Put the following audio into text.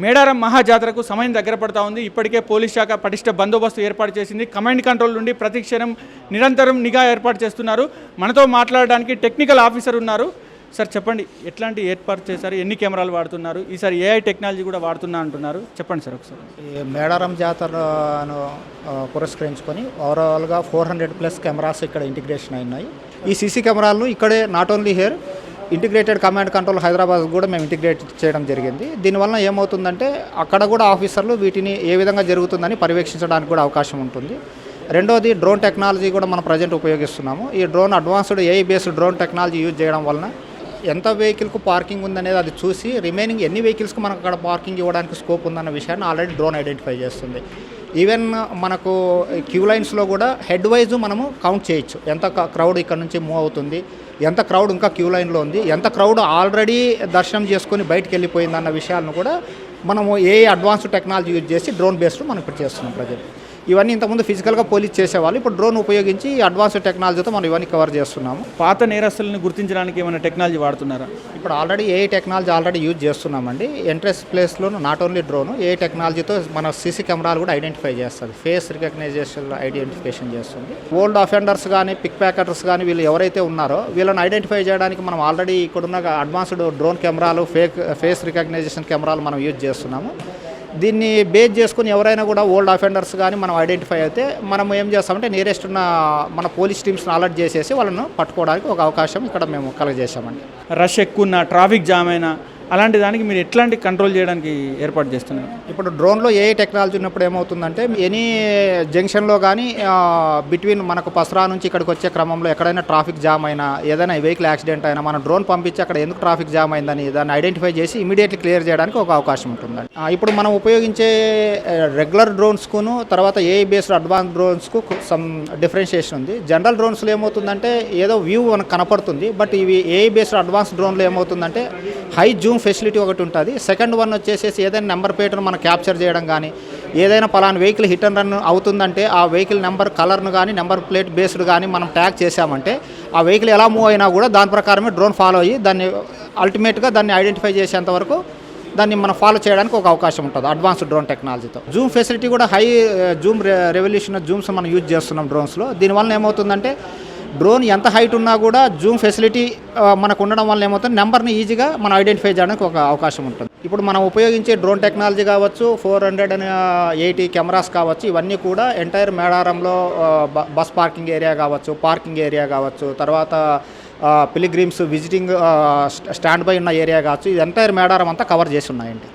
మేడారం మహాజాతరకు సమయం దగ్గర పడతా ఉంది. ఇప్పటికే పోలీస్ శాఖ పటిష్ట బందోబస్తు ఏర్పాటు చేసింది. కమాండ్ కంట్రోల్ నుండి ప్రతి క్షణం నిరంతరం నిఘా ఏర్పాటు చేస్తున్నారు. మనతో మాట్లాడడానికి టెక్నికల్ ఆఫీసర్ ఉన్నారు. సార్ చెప్పండి ఎట్లాంటి ఏర్పాటు చేశారు? ఎన్ని కెమెరాలు వాడుతున్నారు? ఈసారి ఏఐ టెక్నాలజీ కూడా వాడుతున్నా అంటున్నారు. చెప్పండి సార్ ఒకసారి. మేడారం జాతరను పురస్కరించుకొని ఓవరాల్గా ఫోర్ హండ్రెడ్ ప్లస్ కెమెరాస్ ఇక్కడ ఇంటిగ్రేషన్ అయినాయి. ఈ సీసీ కెమెరాలను ఇక్కడే not only here integrated command control Hyderabad కూడా మేము ఇంటిగ్రేట్ చేయడం జరిగింది. దీనివల్ల ఏమవుతుందంటే అక్కడ కూడా ఆఫీసర్లు వీటిని ఏ విధంగా జరుగుతుందని పర్యవేక్షించడానికి కూడా అవకాశం ఉంటుంది. రెండోది డ్రోన్ టెక్నాలజీ కూడా మనం ప్రజెంట్ ఉపయోగిస్తున్నాము. ఈ drone advanced AI based drone technology use చేయడం వలన ఎంత వెహికల్కు పార్కింగ్ ఉందనేది అది చూసి రిమైనింగ్ ఎన్ని వెహికల్స్కి మనకు అక్కడ పార్కింగ్ ఇవ్వడానికి స్కోప్ ఉందన్న విషయాన్ని ఆల్రెడీ డ్రోన్ ఐడెంటిఫై చేస్తుంది. ఈవెన్ మనకు క్యూ లైన్స్లో కూడా హెడ్ వైజ్ మనము కౌంట్ చేయొచ్చు. ఎంత క్రౌడ్ ఇక్కడ నుంచి మూవ్ అవుతుంది ఎంత క్రౌడ్ ఇంకా క్యూ లైన్లో ఉంది ఎంత క్రౌడ్ ఆల్రెడీ దర్శనం చేసుకొని బయటికి వెళ్ళిపోయిందన్న విషయాలను కూడా మనము ఏ అడ్వాన్స్ టెక్నాలజీ యూజ్ చేసి డ్రోన్ బేస్డ్ మనం ఇప్పుడు చేస్తున్నాం ప్రజలు. ఇవన్నీ ఇంతకుముందు ఫిజికల్గా పోలీస్ చేసేవాళ్ళు ఇప్పుడు డ్రోన్ ఉపయోగించి అడ్వాన్స్ టెక్నాలజీతో మనం ఇవన్నీ కవర్ చేస్తున్నాము. పాత నేరస్తులను గుర్తించడానికి ఏమైనా టెక్నాలజీ వాడుతున్నారా? ఇప్పుడు already AI technology already use చేస్తున్నామండి. ఎంట్రెన్స్ ప్లేస్లో నాట్ ఓన్లీ డ్రోన్ ఏ టెక్నాలజీతో మన సీసీ కెమెరాలు కూడా ఐడెంటిఫై చేస్తుంది. ఫేస్ రికగ్నైజేషన్ ఐడెంటిఫికేషన్ చేస్తుంది. ఓల్డ్ అఫెండర్స్ కానీ పిక్ ప్యాకెటర్స్ కానీ వీళ్ళు ఎవరైతే ఉన్నారో వీళ్ళని ఐడెంటిఫై చేయడానికి మనం ఆల్రెడీ ఇక్కడున్న అడ్వాన్స్డ్ డ్రోన్ కెమెరాలు ఫేక్ ఫేస్ రికగ్నైజేషన్ కెమెరాలు మనం యూజ్ చేస్తున్నాము. దీన్ని బేస్ చేసుకుని ఎవరైనా కూడా ఓల్డ్ అఫెండర్స్ కానీ మనం ఐడెంటిఫై అయితే మనం ఏం చేస్తామంటే నియరెస్ట్ ఉన్న మన పోలీస్ టీమ్స్ని అలర్ట్ చేసేసి వాళ్ళను పట్టుకోవడానికి ఒక అవకాశం ఇక్కడ మేము కలగజేశామండి. రష్ ఎక్కువ ఉన్న ట్రాఫిక్ జామ్ అయినా అలాంటి దానికి మీరు ఎట్లాంటి కంట్రోల్ చేయడానికి ఏర్పాటు చేస్తున్నారు? ఇప్పుడు డ్రోన్లో ఏ టెక్నాలజీ ఉన్నప్పుడు ఏమవుతుందంటే ఎనీ జంక్షన్లో కానీ బిట్వీన్ మనకు పసరా నుంచి ఇక్కడికి వచ్చే క్రమంలో ఎక్కడైనా ట్రాఫిక్ జామ్ అయినా ఏదైనా వెహికల్ యాక్సిడెంట్ అయినా మనం డ్రోన్ పంపించి అక్కడ ఎందుకు ట్రాఫిక్ జామ్ అయిందని దాన్ని ఐడెంటిఫై చేసి ఇమీడియట్లీ క్లియర్ చేయడానికి ఒక అవకాశం ఉంటుందండి. ఇప్పుడు మనం ఉపయోగించే రెగ్యులర్ డ్రోన్స్కును తర్వాత ఏ బేస్డ్ అడ్వాన్స్ డ్రోన్స్కు సమ్ డిఫరెన్షియేషన్ ఉంది. జనరల్ డ్రోన్స్లో ఏమవుతుందంటే ఏదో వ్యూ మనకు కనపడుతుంది బట్ ఇవి ఏ బేస్డ్ అడ్వాన్స్ డ్రోన్లో ఏమవుతుందంటే హై జూమ్ ఫెసిలిటీ ఒకటి ఉంటుంది. సెకండ్ వన్ వచ్చేసేసి ఏదైనా నెంబర్ ప్లేట్ను మనం క్యాప్చర్ చేయడం కానీ ఏదైనా పలానా వెహికల్ హిట్ అండ్ రన్ అవుతుందంటే ఆ వెహికల్ నెంబర్ కలర్ను కానీ నెంబర్ ప్లేట్ బేస్డ్ కానీ మనం ట్యాగ్ చేసామంటే ఆ వెహికల్ ఎలా మూవ్ అయినా కూడా దాని ప్రకారమే డ్రోన్ ఫాలో అయ్యి దాన్ని అల్టిమేట్గా దాన్ని ఐడెంటిఫై చేసేంత వరకు దాన్ని మనం ఫాలో చేయడానికి ఒక అవకాశం ఉంటుంది అడ్వాన్స్డ్ డ్రోన్ టెక్నాలజీతో జూమ్ ఫెసిలిటీ కూడా హై జూమ్ రెవల్యూషన్ జూమ్స్ మనం యూజ్ చేస్తున్నాం డ్రోన్స్లో దీనివల్ల ఏమవుతుందంటే డ్రోన్ ఎంత హైట్ ఉన్నా కూడా జూమ్ ఫెసిలిటీ మనకు ఉండడం వల్ల ఏమవుతుంది? నెంబర్ని ఈజీగా మనం ఐడెంటిఫై చేయడానికి ఒక అవకాశం ఉంటుంది. ఇప్పుడు మనం ఉపయోగించే డ్రోన్ టెక్నాలజీ కావచ్చు four hundred and eighty cameras కావచ్చు ఇవన్నీ కూడా ఎంటైర్ మేడారంలో బస్ పార్కింగ్ ఏరియా కావచ్చు పార్కింగ్ ఏరియా కావచ్చు తర్వాత పిలిగ్రిమ్స్ విజిటింగ్ స్టాండ్ బై ఉన్న ఏరియా కావచ్చు ఇది ఎంటైర్ మేడారం అంతా కవర్ చేసి ఉన్నాయండి.